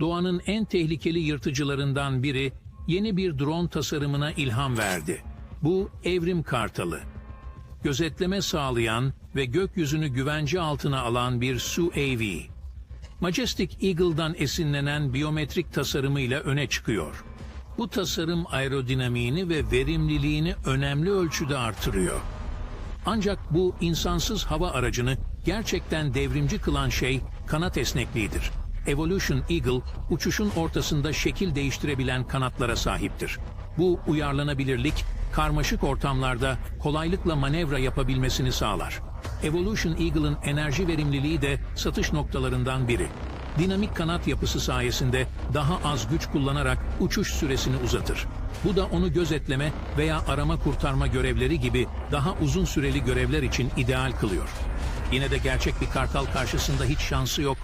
doğanın en tehlikeli yırtıcılarından biri yeni bir drone tasarımına ilham verdi. Bu Evrim Kartalı. Gözetleme sağlayan ve gökyüzünü güvence altına alan bir SUAV. Majestic Eagle'dan esinlenen biyometrik tasarımıyla öne çıkıyor. Bu tasarım aerodinamiğini ve verimliliğini önemli ölçüde artırıyor. Ancak bu insansız hava aracını gerçekten devrimci kılan şey kanat esnekliğidir. Evolution Eagle, uçuşun ortasında şekil değiştirebilen kanatlara sahiptir. Bu uyarlanabilirlik, karmaşık ortamlarda kolaylıkla manevra yapabilmesini sağlar. Evolution Eagle'ın enerji verimliliği de satış noktalarından biri. Dinamik kanat yapısı sayesinde daha az güç kullanarak uçuş süresini uzatır. Bu da onu gözetleme veya arama kurtarma görevleri gibi daha uzun süreli görevler için ideal kılıyor. Yine de gerçek bir kartal karşısında hiç şansı yok